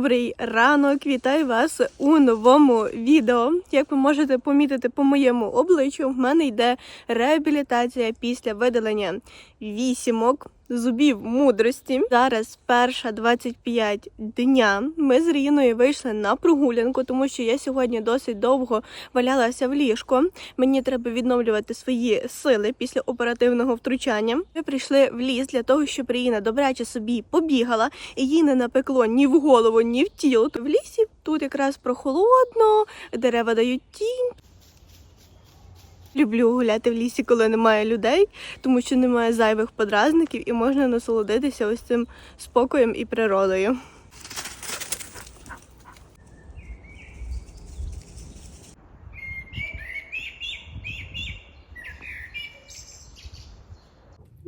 Добрий ранок, вітаю вас у новому відео. Як ви можете помітити по моєму обличчю, в мене йде реабілітація після видалення вісімок зубів мудрості. Зараз перша 25 дня. Ми з Ріною вийшли на прогулянку, тому що я сьогодні досить довго валялася в ліжко. Мені треба відновлювати свої сили після оперативного втручання. Ми прийшли в ліс для того, щоб Ріна добряче собі побігала, і їй не напекло ні в голову, ні в тіло. В лісі тут якраз прохолодно, дерева дають тінь. Люблю гуляти в лісі, коли немає людей, тому що немає зайвих подразників і можна насолодитися ось цим спокоєм і природою.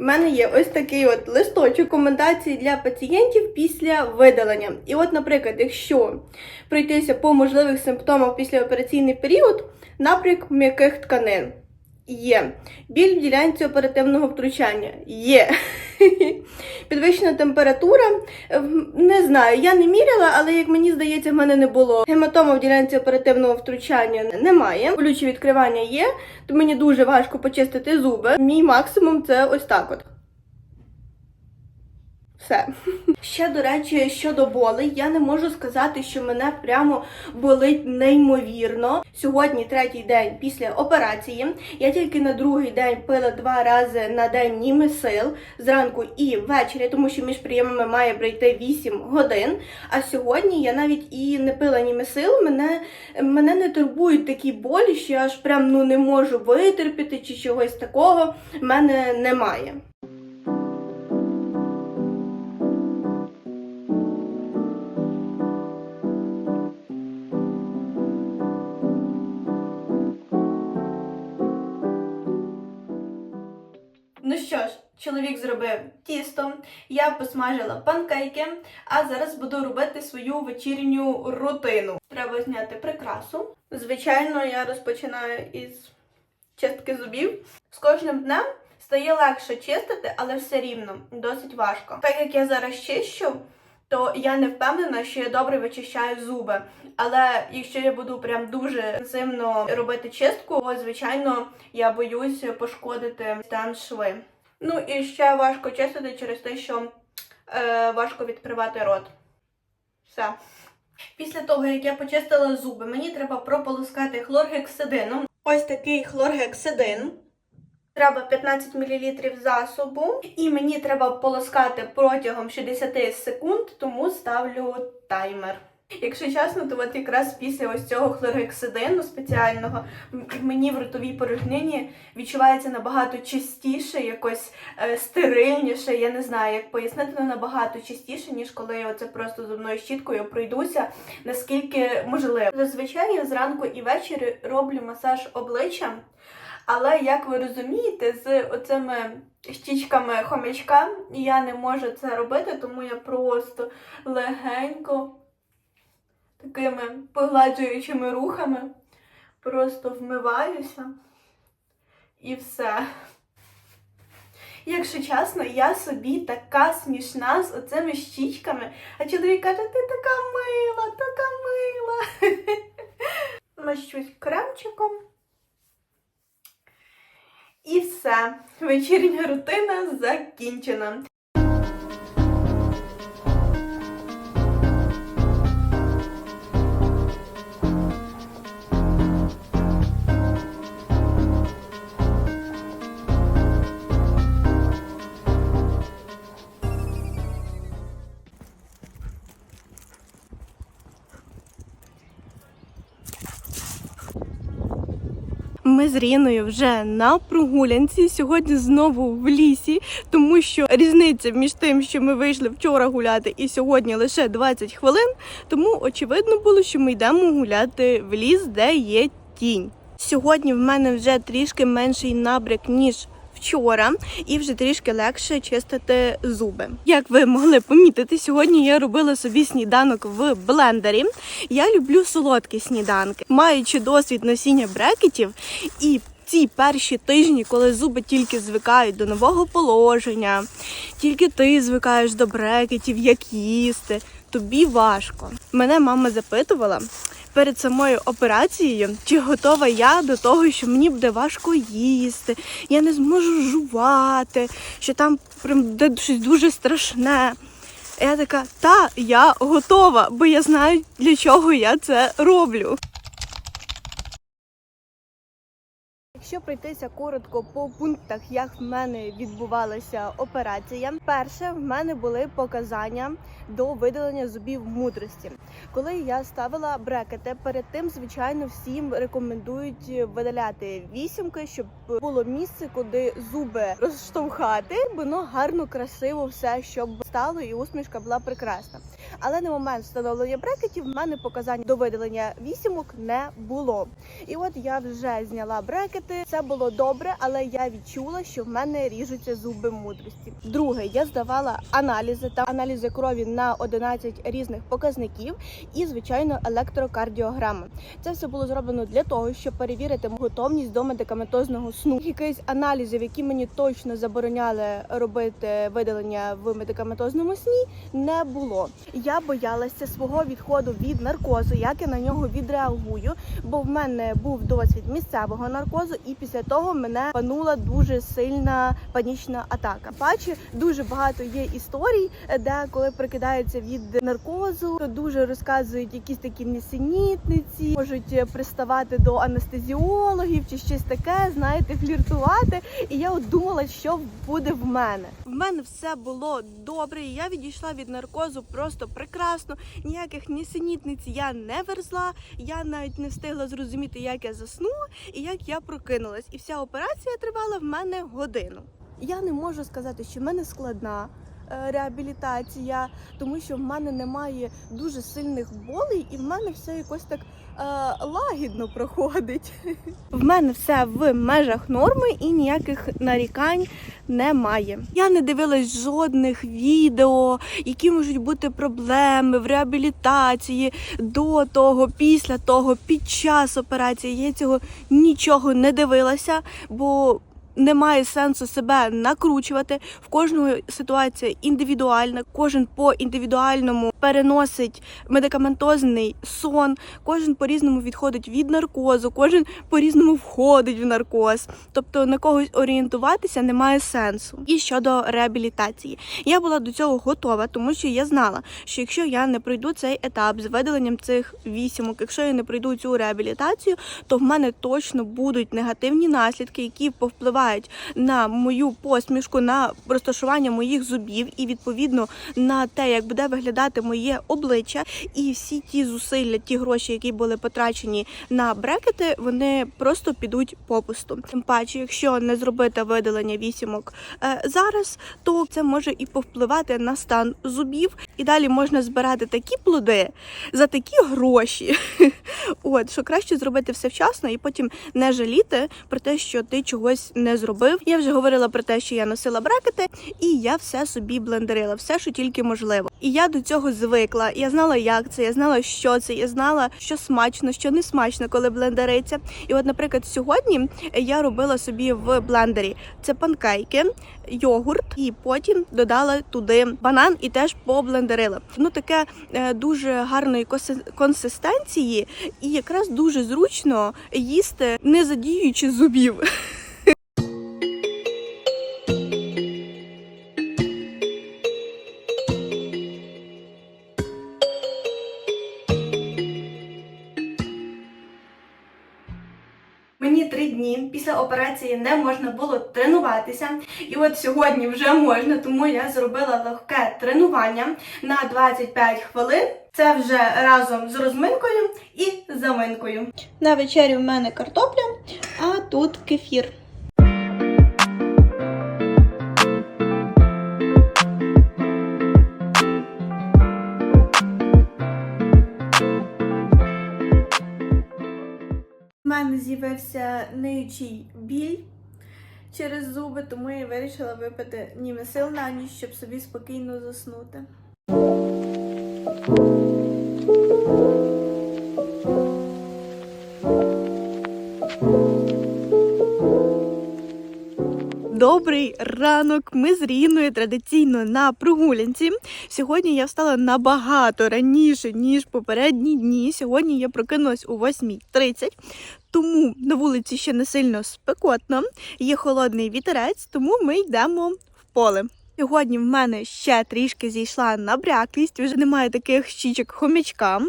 У мене є ось такий от листочок рекомендацій для пацієнтів після видалення. І от, наприклад, якщо пройтися по можливих симптомах післяопераційний період, напряк м'яких тканин є. Біль в ділянці оперативного втручання є. Підвищена температура. Ем, Не знаю, я не міряла, але як мені здається, в мене не було. Гематома в ділянці оперативного втручання немає. Болючі відкривання є, то мені дуже важко почистити зуби. Мій максимум це ось так от. Все. Ще, до речі, щодо болей, я не можу сказати, що мене прямо болить неймовірно. Сьогодні третій день після операції. Я тільки на другий день пила два рази на день німесил зранку і ввечері, тому що між прийомами має пройти 8 годин. А сьогодні я навіть і не пила німесил. Мене, мене не турбують такі болі, що я аж прям ну не можу витерпіти чи чогось такого. в мене немає. Чоловік зробив тісто, я посмажила панкейки, а зараз буду робити свою вечірню рутину. Треба зняти прикрасу. Звичайно, я розпочинаю із чистки зубів. З кожним днем стає легше чистити, але все рівно досить важко. Так як я зараз чищу, то я не впевнена, що я добре вичищаю зуби. Але якщо я буду прям дуже інтенсивно робити чистку, то, звичайно, я боюсь пошкодити стан шви. Ну і ще важко чистити через те, що е, важко відкривати рот. Все. Після того, як я почистила зуби, мені треба прополоскати хлоргексидином. Ось такий хлоргексидин. Треба 15 мл засобу, і мені треба полоскати протягом 60 секунд, тому ставлю таймер. Якщо чесно, то от якраз після ось цього хлоргексидину спеціального мені в ротовій порожнині відчувається набагато чистіше, якось е, стерильніше. Я не знаю, як пояснити, але набагато чистіше, ніж коли я оце просто зубною щіткою пройдуся, наскільки можливо. Зазвичай я зранку і ввечері роблю масаж обличчя. Але як ви розумієте, з оцими щічками хомячка я не можу це робити, тому я просто легенько такими погладжуючими рухами просто вмиваюся і все. Якщо чесно, я собі така смішна з оцими щічками, а чоловік каже, ти така мила, така мила. Мащусь кремчиком. І все. Вечірня рутина закінчена. Ми з Ріною вже на прогулянці. Сьогодні знову в лісі, тому що різниця між тим, що ми вийшли вчора гуляти, і сьогодні лише 20 хвилин. Тому очевидно було, що ми йдемо гуляти в ліс, де є тінь. Сьогодні в мене вже трішки менший набряк, ніж вчора, і вже трішки легше чистити зуби. Як ви могли помітити, сьогодні я робила собі сніданок в блендері. Я люблю солодкі сніданки, маючи досвід носіння брекетів і. Ці перші тижні, коли зуби тільки звикають до нового положення, тільки ти звикаєш до брекетів, як їсти, тобі важко. Мене мама запитувала перед самою операцією, чи готова я до того, що мені буде важко їсти, я не зможу жувати, що там прям буде щось дуже страшне. Я така, та я готова, бо я знаю, для чого я це роблю. Якщо пройтися коротко по пунктах, як в мене відбувалася операція, перше в мене були показання до видалення зубів мудрості. Коли я ставила брекети, перед тим звичайно всім рекомендують видаляти вісімки, щоб було місце, куди зуби розштовхати, воно гарно, красиво все, щоб стало і усмішка була прекрасна. Але на момент встановлення брекетів в мене показань до видалення вісімок не було. І от я вже зняла брекети. Це було добре, але я відчула, що в мене ріжуться зуби мудрості. Друге, я здавала аналізи та аналізи крові на 11 різних показників і, звичайно, електрокардіограма. Це все було зроблено для того, щоб перевірити готовність до медикаментозного сну. Якихось аналізів, які мені точно забороняли робити видалення в медикаментозному сні, не було. Я боялася свого відходу від наркозу, як я на нього відреагую, бо в мене був досвід місцевого наркозу, і після того мене панула дуже сильна панічна атака. Бачу, дуже багато є історій, де коли прикидаються від наркозу, дуже розказують якісь такі несенітниці, можуть приставати до анестезіологів чи щось таке, знаєте, фліртувати. І я от думала, що буде в мене. В мене все було добре. І Я відійшла від наркозу просто прекрасно. Ніяких нісенітниць я не верзла. Я навіть не встигла зрозуміти, як я заснула і як я прокинулась. І вся операція тривала в мене годину. Я не можу сказати, що в мене складна реабілітація, тому що в мене немає дуже сильних болей, і в мене все якось так е, лагідно проходить. В мене все в межах норми і ніяких нарікань немає. Я не дивилась жодних відео, які можуть бути проблеми в реабілітації до того, після того, під час операції. Я цього нічого не дивилася, бо немає сенсу себе накручувати. В кожного ситуація індивідуальна, кожен по індивідуальному переносить медикаментозний сон, кожен по-різному відходить від наркозу, кожен по-різному входить в наркоз. Тобто на когось орієнтуватися немає сенсу. І щодо реабілітації, я була до цього готова, тому що я знала, що якщо я не пройду цей етап з видаленням цих вісімок, якщо я не пройду цю реабілітацію, то в мене точно будуть негативні наслідки, які повпливають на мою посмішку, на розташування моїх зубів і відповідно на те, як буде виглядати моє обличчя, і всі ті зусилля, ті гроші, які були потрачені на брекети, вони просто підуть попусту. Тим паче, якщо не зробити видалення вісімок е, зараз, то це може і повпливати на стан зубів, і далі можна збирати такі плоди за такі гроші. От що краще зробити все вчасно і потім не жаліти про те, що ти чогось не зробив. Я вже говорила про те, що я носила брекети, і я все собі блендерила, все, що тільки можливо. І я до цього звикла. Я знала, як це, я знала, що це, я знала, що смачно, що не смачно, коли блендериться. І, от, наприклад, сьогодні я робила собі в блендері це панкейки, йогурт, і потім додала туди банан і теж поблендерила. Ну таке е, дуже гарної консистенції, і якраз дуже зручно їсти, не задіюючи зубів. операції не можна було тренуватися. І от сьогодні вже можна, тому я зробила легке тренування на 25 хвилин. Це вже разом з розминкою і заминкою. На вечері в мене картопля, а тут кефір. З'явився ниючий біль через зуби, тому я вирішила випити німесил на ніч, щоб собі спокійно заснути. Добрий ранок. Ми з Ріною традиційно на прогулянці. Сьогодні я встала набагато раніше, ніж попередні дні. Сьогодні я прокинулась о 8.30, тому на вулиці ще не сильно спекотно, є холодний вітерець, тому ми йдемо в поле. Сьогодні в мене ще трішки зійшла набряклість, вже немає таких щічок хомячка.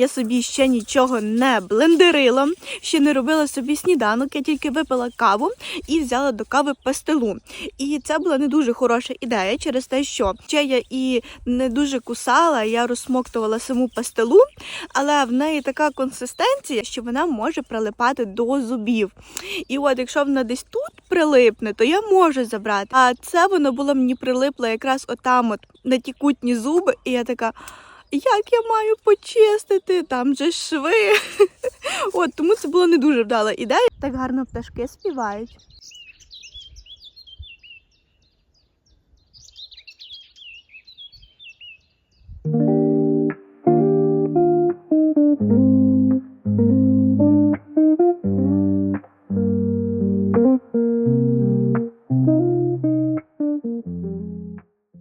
Я собі ще нічого не блендерила, ще не робила собі сніданок, я тільки випила каву і взяла до кави пастилу. І це була не дуже хороша ідея через те, що ще я і не дуже кусала, я розсмоктувала саму пастилу, але в неї така консистенція, що вона може прилипати до зубів. І от якщо вона десь тут прилипне, то я можу забрати. А це воно було мені прилипло якраз отам, от на ті кутні зуби, і я така. Як я маю почистити? Там же шви. От тому це була не дуже вдала ідея. Так гарно пташки співають.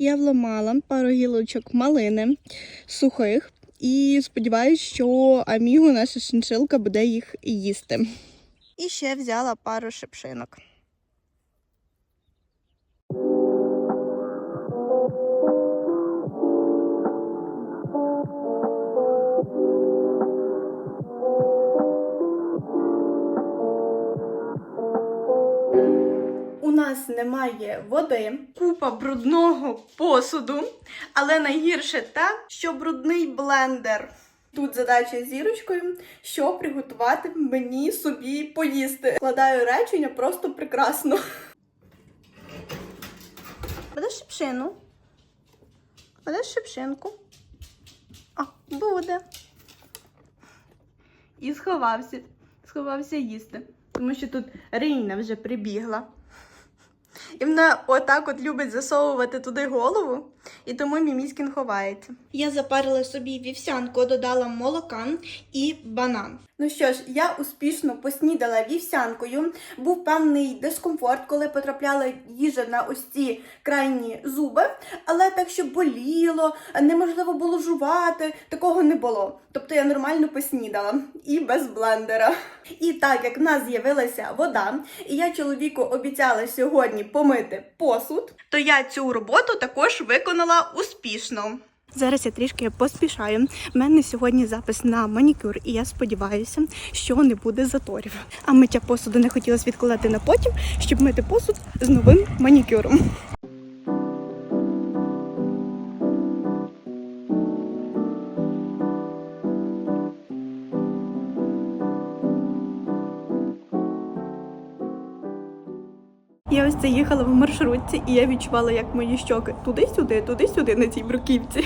Я вламала пару гілочок малини сухих і сподіваюся, що Аміго, наша шиншилка, буде їх їсти. І ще взяла пару шипшинок. Нас немає води, купа брудного посуду, але найгірше те, що брудний блендер. Тут задача з зірочкою, що приготувати мені собі поїсти. Складаю речення просто прекрасно. Буде шипшину. Буде шипшинку. А, буде. І сховався. Сховався їсти. Тому що тут Рейна вже прибігла. І вона отак от любить засовувати туди голову, і тому Міміськін ховається. Я запарила собі вівсянку, додала молока і банан. Ну що ж, я успішно поснідала вівсянкою. Був певний дискомфорт, коли потрапляла їжа на ось ці крайні зуби, але так, що боліло, неможливо було жувати, такого не було. Тобто я нормально поснідала і без блендера. І так як в нас з'явилася вода, і я чоловіку обіцяла сьогодні помити посуд, то я цю роботу також виконала успішно. Зараз я трішки поспішаю. У мене сьогодні запис на манікюр, і я сподіваюся, що не буде заторів. А миття посуду не хотілося відкладати на потім, щоб мити посуд з новим манікюром. Це їхала в маршрутці, і я відчувала, як мої щоки туди-сюди, туди-сюди на цій бруківці.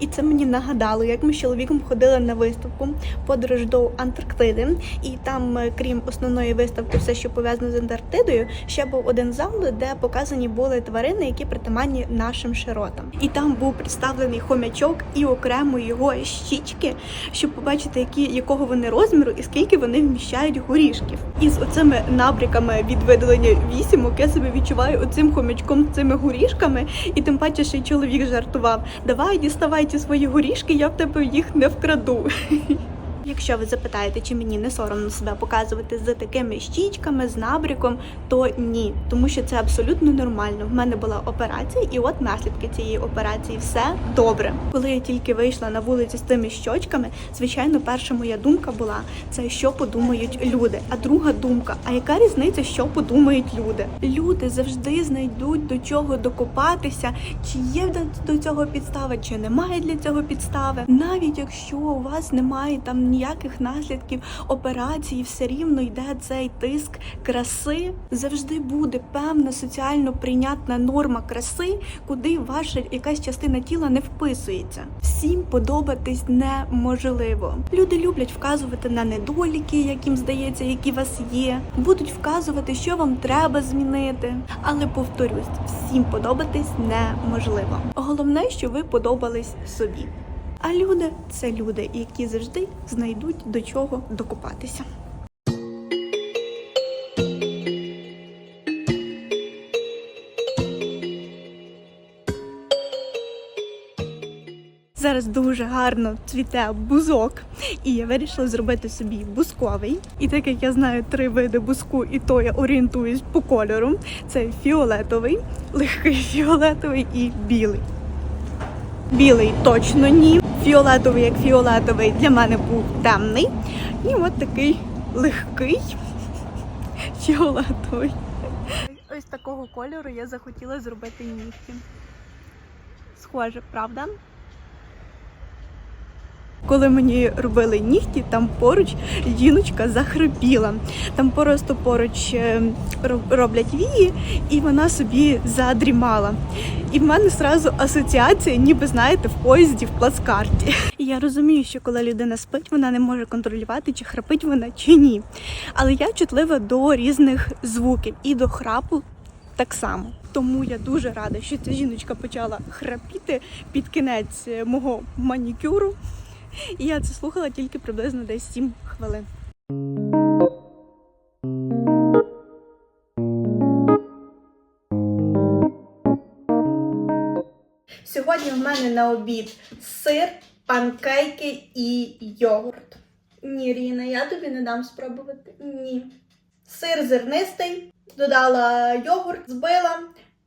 І це мені нагадало, як ми з чоловіком ходили на виставку подорож до Антарктиди. І там, е, крім основної виставки, все, що пов'язано з Антарктидою, ще був один зал, де показані були тварини, які притаманні нашим широтам. І там був представлений хомячок і окремо його щічки, щоб побачити, які якого вони розміру і скільки вони вміщають горішків. І з оцими набряками від видалення вісімок я себе відчуваю оцим хомячком цими горішками, і тим паче, що й чоловік жартував: давай діставайте свої горішки, я в тебе їх не вкраду. Якщо ви запитаєте, чи мені не соромно себе показувати з такими щічками, з набріком, то ні, тому що це абсолютно нормально. В мене була операція, і от наслідки цієї операції все добре. Коли я тільки вийшла на вулицю з тими щочками, звичайно, перша моя думка була це що подумають люди. А друга думка: а яка різниця, що подумають люди? Люди завжди знайдуть до чого докопатися, чи є до цього підстава, чи немає для цього підстави. Навіть якщо у вас немає там ніяких наслідків операції, все рівно йде цей тиск краси. Завжди буде певна соціально прийнятна норма краси, куди ваша якась частина тіла не вписується. Всім подобатись неможливо. Люди люблять вказувати на недоліки, яким здається, які у вас є. Будуть вказувати, що вам треба змінити. Але повторюсь, всім подобатись неможливо. Головне, що ви подобались собі. А люди це люди, які завжди знайдуть до чого докупатися. Зараз дуже гарно цвіте бузок, і я вирішила зробити собі бузковий. І так як я знаю три види бузку, і то я орієнтуюсь по кольору: це фіолетовий, легкий фіолетовий і білий. Білий точно ні. Фіолетовий, як фіолетовий, для мене був темний. І от такий легкий фіолетовий. Ось такого кольору я захотіла зробити нігті. Схоже, правда? Коли мені робили нігті, там поруч жіночка захрипіла. Там просто поруч е, роблять вії, і вона собі задрімала. І в мене зразу асоціація, ніби знаєте, в поїзді в плацкарті. Я розумію, що коли людина спить, вона не може контролювати, чи храпить вона, чи ні. Але я чутлива до різних звуків і до храпу так само. Тому я дуже рада, що ця жіночка почала храпіти під кінець е, мого манікюру. І я це слухала тільки приблизно десь 7 хвилин. Сьогодні в мене на обід сир, панкейки і йогурт. Ні, Ріна, я тобі не дам спробувати. Ні. Сир зернистий, додала йогурт, збила,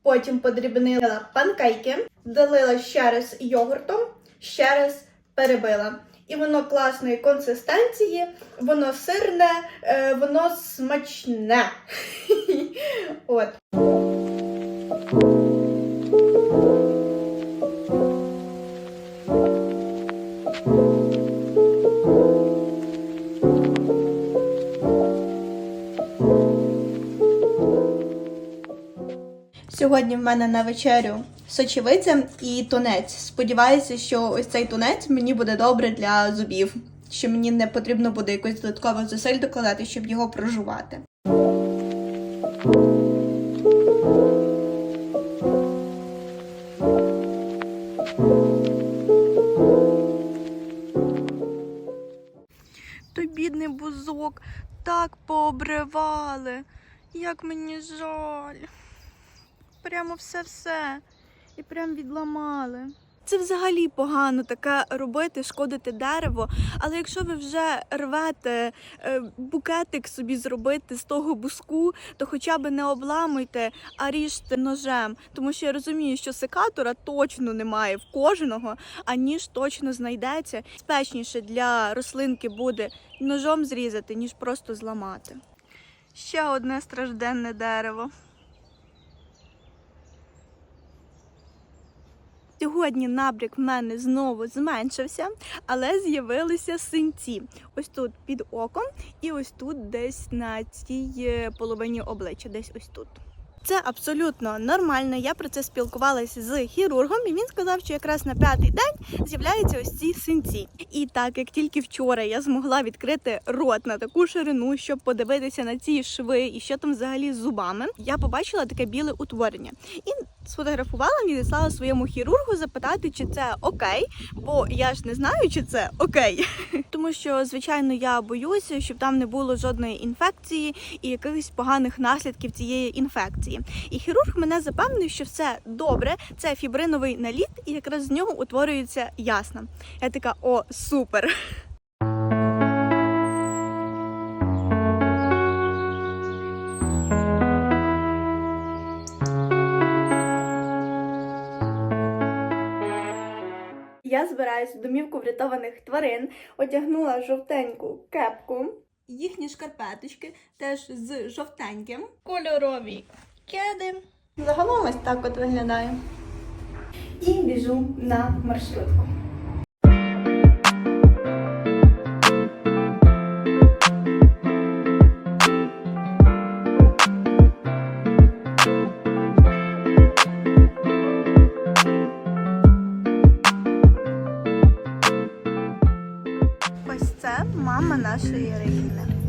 потім подрібнила панкейки, долила ще раз йогуртом, ще раз перебила. І воно класної консистенції, воно сирне, е, воно смачне. От. Сьогодні в мене на вечерю сочевиця і тунець. Сподіваюся, що ось цей тунець мені буде добре для зубів, що мені не потрібно буде якось додаткових зусиль докладати, щоб його прожувати. Той бідний бузок так пообривали. Як мені жаль. Прямо все-все. І прям відламали. Це взагалі погано таке робити, шкодити дерево. Але якщо ви вже рвете е, букетик собі зробити з того буску, то хоча б не обламуйте, а ріжте ножем. Тому що я розумію, що секатора точно немає в кожного, а ніж точно знайдеться. Спечніше для рослинки буде ножом зрізати, ніж просто зламати. Ще одне стражденне дерево. Сьогодні набрік в мене знову зменшився, але з'явилися синці. Ось тут під оком, і ось тут десь на цій е, половині обличчя, десь ось тут. Це абсолютно нормально. Я про це спілкувалася з хірургом, і він сказав, що якраз на п'ятий день з'являються ось ці синці. І так як тільки вчора я змогла відкрити рот на таку ширину, щоб подивитися на ці шви і що там взагалі з зубами, я побачила таке біле утворення і сфотографувала, відіслала своєму хірургу запитати, чи це окей, бо я ж не знаю, чи це окей. Тому що, звичайно, я боюся, щоб там не було жодної інфекції і якихось поганих наслідків цієї інфекції. І хірург мене запевнив, що все добре, це фібриновий наліт, і якраз з нього утворюється ясна. Я така, о, супер. Я збираюсь в домівку врятованих тварин, одягнула жовтеньку кепку. Їхні шкарпеточки теж з жовтеньким, кольорові кеди. Загалом ось так от виглядає. І біжу на маршрутку. Ось це мама нашої Ірини.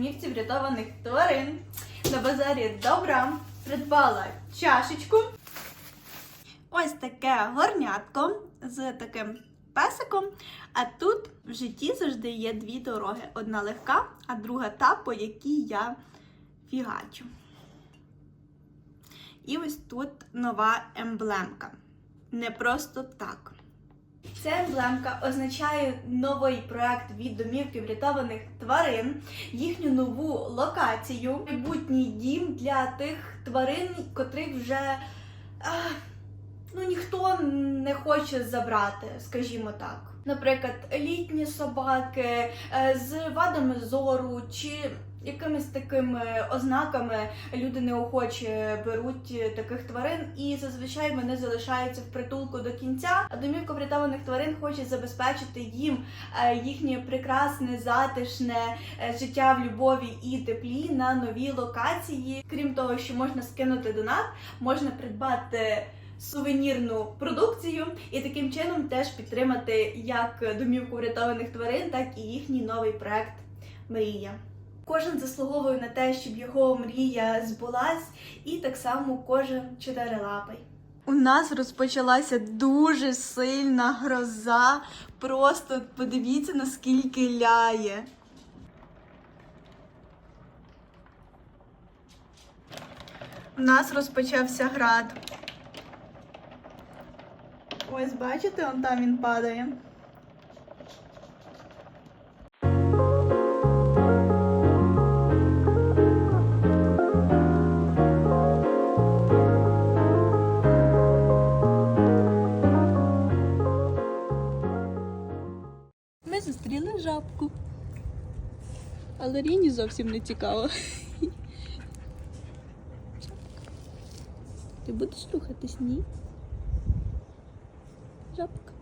Домівці врятованих тварин на базарі добра, придбала чашечку. Ось таке горнятко з таким песиком. А тут в житті завжди є дві дороги: одна легка, а друга та, по якій я фігачу. І ось тут нова емблемка. Не просто так. Ця емблемка означає новий проект від домівки врятованих тварин, їхню нову локацію, майбутній дім для тих тварин, котрих вже а, ну, ніхто не хоче забрати, скажімо так. Наприклад, літні собаки е, з вадами зору чи якимись такими ознаками люди неохоче беруть е, таких тварин, і зазвичай вони залишаються в притулку до кінця. А домівка врятованих тварин хоче забезпечити їм е, їхнє прекрасне, затишне е, життя в любові і теплі на новій локації. Крім того, що можна скинути донат, можна придбати. Сувенірну продукцію і таким чином теж підтримати як домівку врятованих тварин, так і їхній новий проект Мрія. Кожен заслуговує на те, щоб його мрія збулась, і так само кожен чотирилапий. У нас розпочалася дуже сильна гроза. Просто подивіться, наскільки ляє. У нас розпочався град. Ось бачите, он там він падає. Жабку. Але Ріні зовсім не цікаво. Ти будеш рухатись? Ні? Жабка.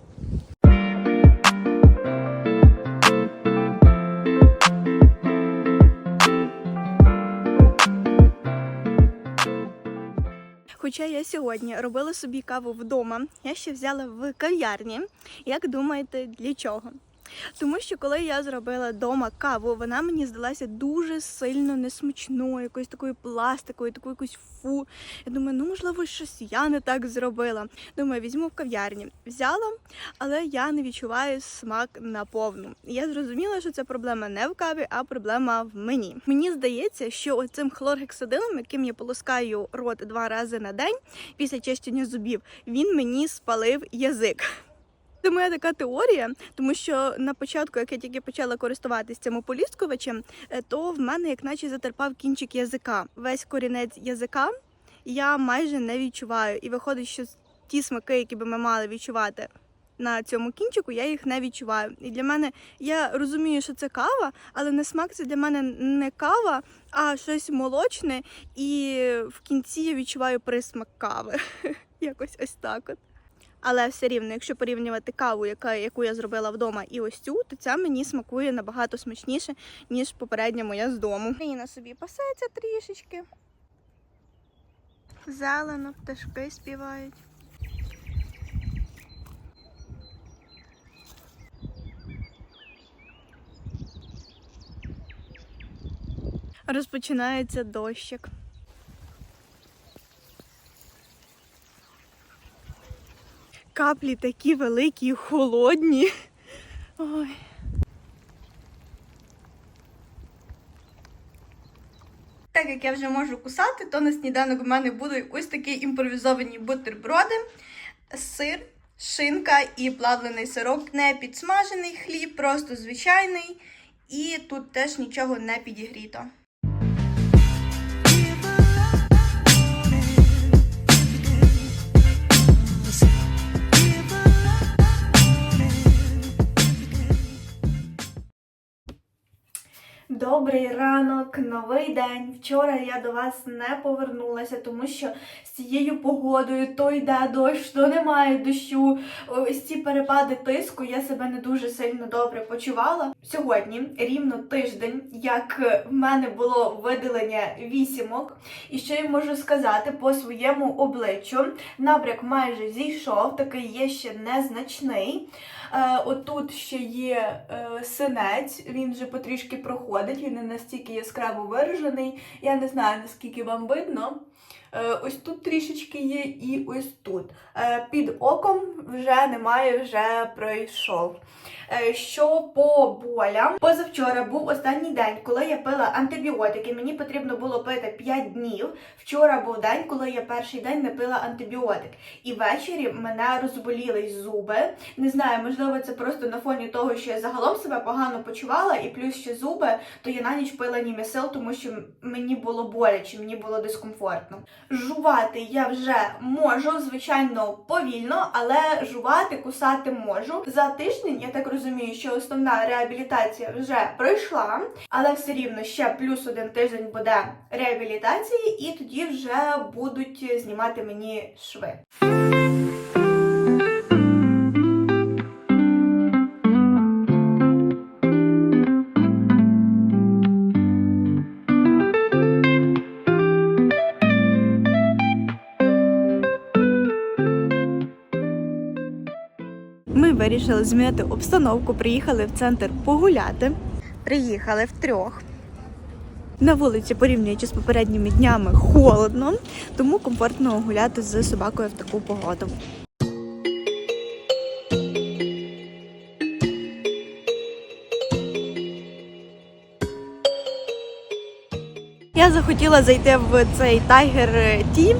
Хоча я сьогодні робила собі каву вдома, я ще взяла в кав'ярні. Як думаєте, для чого? Тому що коли я зробила вдома каву, вона мені здалася дуже сильно несмачною, якоюсь такою пластикою, такою якоюсь фу. Я думаю, ну можливо, щось я не так зробила. Думаю, візьму в кав'ярні. Взяла, але я не відчуваю смак наповну. Я зрозуміла, що це проблема не в каві, а проблема в мені. Мені здається, що оцим хлоргексидином, яким я полоскаю рот два рази на день після чищення зубів, він мені спалив язик. Це моя така теорія, тому що на початку, як я тільки почала користуватися цим ополіскувачем, е, то в мене як наче затерпав кінчик язика. Весь корінець язика я майже не відчуваю. І виходить, що ті смаки, які би ми мали відчувати на цьому кінчику, я їх не відчуваю. І для мене я розумію, що це кава, але на смак це для мене не кава, а щось молочне. І в кінці я відчуваю присмак кави. Якось ось так от. Але все рівно, якщо порівнювати каву, яка, яку я зробила вдома, і ось цю, то ця мені смакує набагато смачніше, ніж попередня моя з дому. І на собі пасеться трішечки. Зелено, пташки співають. Розпочинається дощик. Каплі такі великі і холодні. Ой. Так як я вже можу кусати, то на сніданок в мене будуть ось такі імпровізовані бутерброди, сир, шинка і плавлений сирок. Не підсмажений хліб, просто звичайний. І тут теж нічого не підігріто. Добрий ранок, новий день. Вчора я до вас не повернулася, тому що з цією погодою то йде дощ, то немає дощу. Ось ці перепади тиску я себе не дуже сильно добре почувала. Сьогодні рівно тиждень, як в мене було видалення вісімок. І що я можу сказати по своєму обличчю? Набряк майже зійшов, такий є ще незначний. Е, отут ще є е, синець, він вже потрішки проходить, він не настільки яскраво виражений. Я не знаю, наскільки вам видно. Е, ось тут трішечки є, і ось тут. Е, під оком вже немає, вже пройшов. Е, що по болям, позавчора був останній день, коли я пила антибіотики. Мені потрібно було пити 5 днів. Вчора був день, коли я перший день не пила антибіотик. І ввечері мене розболілись зуби. Не знаю, можливо, це просто на фоні того, що я загалом себе погано почувала, і плюс ще зуби, то я на ніч пила німесил, тому що мені було боляче, мені було дискомфортно. Жувати я вже можу, звичайно, повільно, але жувати, кусати можу. За тиждень я так розумію, що основна реабілітація вже пройшла, але все рівно ще плюс один тиждень буде реабілітації, і тоді вже будуть знімати мені шви. Ми вирішили змінити обстановку, приїхали в центр погуляти. Приїхали втрьох. На вулиці, порівнюючи з попередніми днями, холодно, тому комфортно гуляти з собакою в таку погоду. Я захотіла зайти в цей Tiger Tea,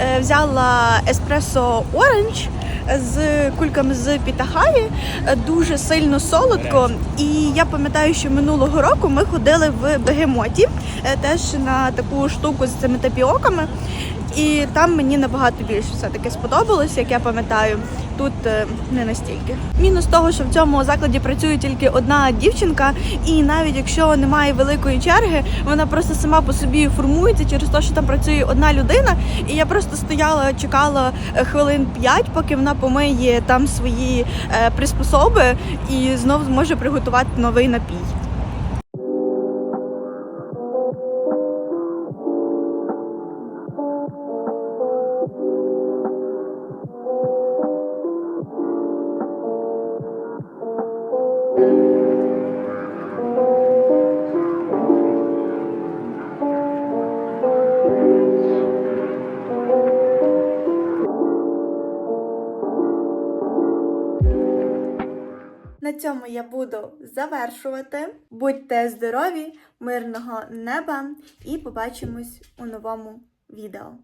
е, взяла еспресо оранж з кульками з пітахаї, е, дуже сильно солодко. І я пам'ятаю, що минулого року ми ходили в бегемоті, е, теж на таку штуку з цими тапіоками. І там мені набагато більше все-таки сподобалось, як я пам'ятаю. Тут е, не настільки. Мінус того, що в цьому закладі працює тільки одна дівчинка, і навіть якщо немає великої черги, вона просто сама по собі формується через те, що там працює одна людина. І я просто стояла, чекала е, хвилин 5, поки вона помиє там свої е, приспособи і знов зможе приготувати новий напій. Цьому я буду завершувати. Будьте здорові, мирного неба і побачимось у новому відео.